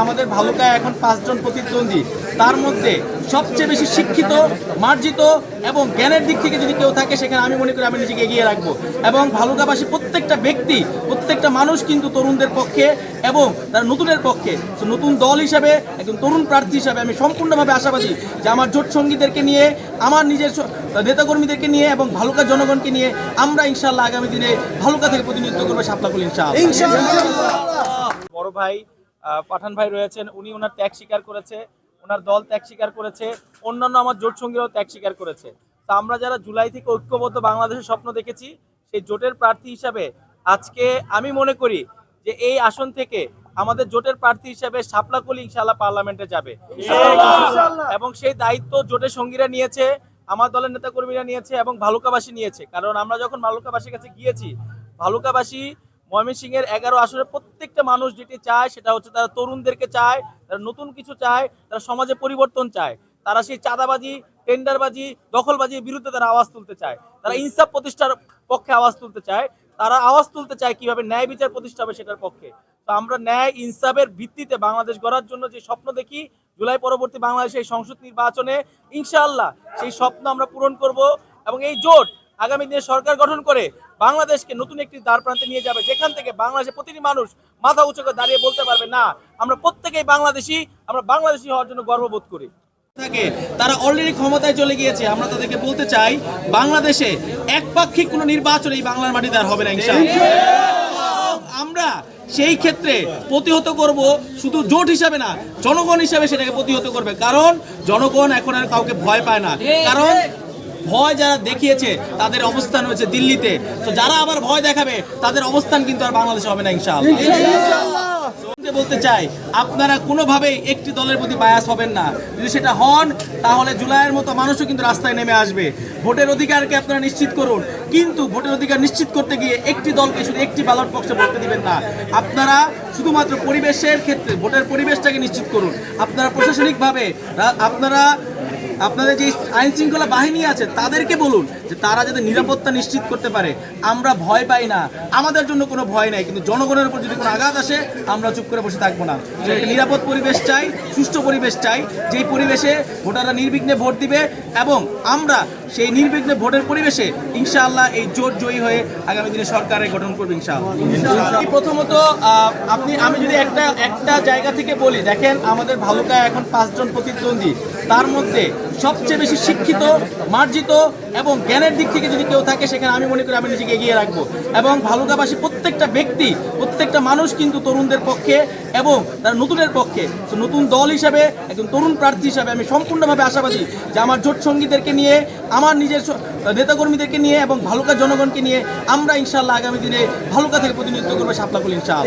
আমাদের ভালুকায় এখন পাঁচজন প্রতিদ্বন্দ্বী। তার মধ্যে সবচেয়ে বেশি শিক্ষিত মার্জিত এবং জ্ঞানের দিক থেকে যদি কেউ থাকে সেখানে আমি মনে করি আমি নিজেকে এগিয়ে রাখব। এবং ভালুকাবাসী প্রত্যেকটা ব্যক্তি প্রত্যেকটা মানুষ কিন্তু তরুণদের পক্ষে এবং তার নতুনের পক্ষে। নতুন দল হিসাবে একজন তরুণ প্রার্থী হিসাবে আমি সম্পূর্ণভাবে আশাবাদী যে আমার জোট সঙ্গীদেরকে নিয়ে আমার নিজের নেতাকর্মীদেরকে নিয়ে এবং ভালুকা জনগণকে নিয়ে আমরা ইনশাল্লাহ আগামী দিনে ভালুকা থেকে প্রতিনিধিত্ব করব সাপলাকুল ইনশাআল্লাহ। বড় ভাই পাঠান ভাই রয়েছেন উনি ওনার ত্যাগ স্বীকার করেছে ওনার দল ত্যাগ স্বীকার করেছে অন্যান্য আমার জোট সঙ্গীরাও ত্যাগ স্বীকার করেছে। তা আমরা যারা জুলাই থেকে ঐক্যবদ্ধ বাংলাদেশের স্বপ্ন দেখেছি সেই জোটের প্রার্থী হিসাবে আজকে আমি মনে করি যে এই আসন থেকে আমাদের জোটের প্রার্থী হিসাবে শাপলাকুল ইনশাআল্লাহ পার্লামেন্টে যাবে। এবং সেই দায়িত্ব জোটের সঙ্গীরা নিয়েছে আমার দলের নেতাকর্মীরা নিয়েছে এবং ভালুকাবাসী নিয়েছে। কারণ আমরা যখন ভালুকাবাসীর কাছে গিয়েছি ভালুকাবাসী ময়মনসিংহের এগারো আসরে প্রত্যেকটা মানুষ যেটি চায় সেটা হচ্ছে তারা তরুণদেরকে চায়, তারা নতুন কিছু চায়, তারা সমাজে পরিবর্তন চায়। তারা সেই চাঁদাবাজি, টেন্ডারবাজি, দখলবাজির বিরুদ্ধে তারা আওয়াজ তুলতে চায়। তারা ইনসাফ প্রতিষ্ঠার পক্ষে আওয়াজ তুলতে চায়। তারা আওয়াজ তুলতে চায় কীভাবে ন্যায় বিচার প্রতিষ্ঠা হবে সেটার পক্ষে। তো আমরা ন্যায় ইনসাফের ভিত্তিতে বাংলাদেশ গড়ার জন্য যে স্বপ্ন দেখি, জুলাই পরবর্তী বাংলাদেশের এই সংসদ নির্বাচনে ইনশাআল্লাহ সেই স্বপ্ন আমরা পূরণ করব এবং এই জোট আগামী দিনে সরকার গঠন করে বাংলাদেশকে নতুন একটি দ্বার প্রান্তে নিয়ে যাবে। যেখান থেকে বাংলাদেশের প্রতিটি মানুষ মাথা উঁচু করে দাঁড়িয়ে বলতে পারবে না আমরা প্রত্যেকেই বাংলাদেশি আমরা বাংলাদেশি হওয়ার জন্য গর্ববোধ করি। থাকে তারা অলরেডি ক্ষমতায় চলে গিয়েছে। আমরা তাদেরকে বলতে চাই বাংলাদেশে একপাক্ষিক কোনো নির্বাচন এই বাংলার মাটিতে আর হবে না আমরা সেই ক্ষেত্রে প্রতিহত করব শুধু জোট হিসাবে না জনগণ হিসাবে সেটাকে প্রতিহত করবে। কারণ জনগণ এখন আর কাউকে ভয় পায় না। কারণ ভয় যারা দেখিয়েছে, তাদের অবস্থান হয়েছে দিল্লিতে। তো যারা আবার ভয় দেখাবে, তাদের অবস্থান কিন্তু আর বাংলাদেশে হবে না, ইনশাআল্লাহ। বলতে চাই, আপনারা কোনোভাবেই একটি দলের প্রতি বায়াস হবেন না। যদি সেটা হন, তাহলে জুলাইয়ের মতো মানুষও কিন্তু রাস্তায় নেমে আসবে। ভোটের অধিকারকে আপনারা নিশ্চিত করুন। কিন্তু ভোটের অধিকার নিশ্চিত করতে গিয়ে একটি দলকে শুধু একটি ব্যালট বক্সে ভোটে দিবেন না। আপনারা শুধুমাত্র পরিবেশের ক্ষেত্রে, ভোটের পরিবেশটাকে নিশ্চিত করুন। আপনারা প্রশাসনিকভাবে আপনারা আপনাদের যে আইন শৃঙ্খলা বাহিনী আছে তাদেরকে বলুন যে তারা যাতে নিরাপত্তা নিশ্চিত করতে পারে। আমরা ভয় পাই না। আমাদের জন্য কোনো ভয় নাই কিন্তু জনগণের উপর যদি কোনো আঘাত আসে আমরা চুপ করে বসে থাকব না। একটা নিরাপদ পরিবেশ চাই সুষ্ঠু পরিবেশ চাই যেই পরিবেশে ভোটাররা নির্বিঘ্নে ভোট দিবে এবং আমরা সেই নির্বিঘ্নে ভোটের পরিবেশে ইনশাআল্লাহ এই জোট জয়ী হয়ে আগামী দিনে সরকারের গঠন করবে ইনশাআল্লাহ। প্রথমত আহ, আপনি আমি যদি একটা একটা জায়গা থেকে বলি দেখেন আমাদের ভালুকায় এখন পাঁচজন প্রতিদ্বন্দ্বী। তার মধ্যে সবচেয়ে বেশি শিক্ষিত, মার্জিত এবং জ্ঞানের দিক থেকে যদি কেউ থাকে, সেখানে আমি মনে করি আমি নিজেকে এগিয়ে রাখব। এবং ভালুকাবাসী প্রত্যেকটা ব্যক্তি, প্রত্যেকটা মানুষ কিন্তু তরুণদের পক্ষে এবং তার নতুনের পক্ষে। নতুন দল হিসাবে, একজন তরুণ প্রার্থী হিসাবে আমি সম্পূর্ণভাবে আশাবাদী যে আমার জোট সঙ্গীদেরকে নিয়ে, আমার নিজের নেতাকর্মীদেরকে নিয়ে এবং ভালুকা জনগণকে নিয়ে আমরা ইনশাল্লাহ আগামী দিনে ভালুকা থেকে প্রতিনিধিত্ব করব সাপলাকুল ইনশাআল্লাহ।